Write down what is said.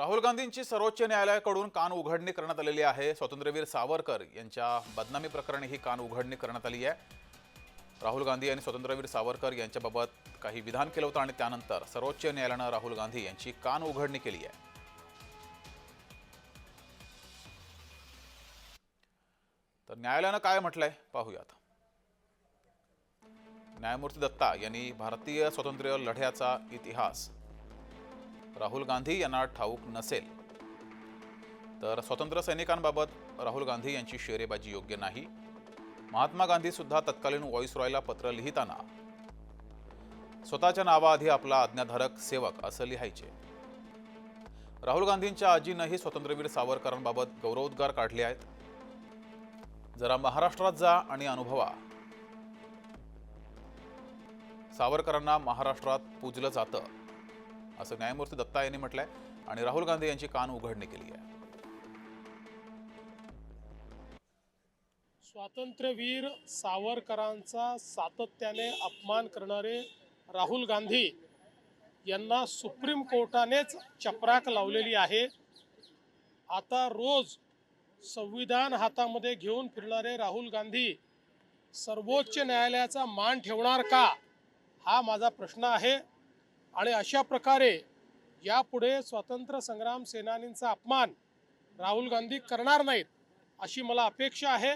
राहुल गांधींची सर्वोच्च न्यायालयाकडून कान उघडणी करण्यात आलेली आहे. स्वातंत्र्यवीर सावरकर यांच्या बदनामी प्रकरणी ही कान उघडणी करण्यात आली आहे. राहुल गांधी यांनी स्वातंत्र्यवीर सावरकर यांच्याबाबत काही विधान केलं होतं आणि त्यानंतर सर्वोच्च न्यायालयानं राहुल गांधी यांची कान उघडणी केली आहे. तर न्यायालयानं काय म्हटलंय? पाहूयात. न्यायमूर्ती दत्ता यांनी भारतीय स्वातंत्र्य लढ्याचा इतिहास राहुल गांधी यांना ठाऊक नसेल तर स्वतंत्र सैनिकांबाबत राहुल गांधी यांची शेरेबाजी योग्य नाही. महात्मा गांधी सुद्धा तत्कालीन व्हॉइस रॉयला पत्र लिहिताना स्वतःच्या नावाआधी आपला आज्ञाधारक सेवक असं लिहायचे. राहुल गांधींच्या आजीनंही स्वातंत्र्यवीर सावरकरांबाबत गौरवोद्गार काढले आहेत. जरा महाराष्ट्रात जा आणि अनुभवा. सावरकरांना महाराष्ट्रात पूजलं जातं. असं न्यायमूर्ती दत्ता यांनी म्हटलंय आणि राहुल गांधी यांची कान उघडणी केली आहे. स्वातंत्र्यवीर सावरकरांचा सातत्याने अपमान करणारे राहुल गांधी यांना सुप्रीम कोर्टानेच चपराक लावलेली आहे. आता रोज संविधान हातामध्ये घेऊन फिरणारे राहुल गांधी सर्वोच्च न्यायालयाचा मान ठेवणार का? हा माझा प्रश्न आहे. आणि अशा प्रकारे यापुढे स्वातंत्र्य संग्राम सेनानींचा अपमान राहुल गांधी करणार नाहीत अशी मला अपेक्षा आहे.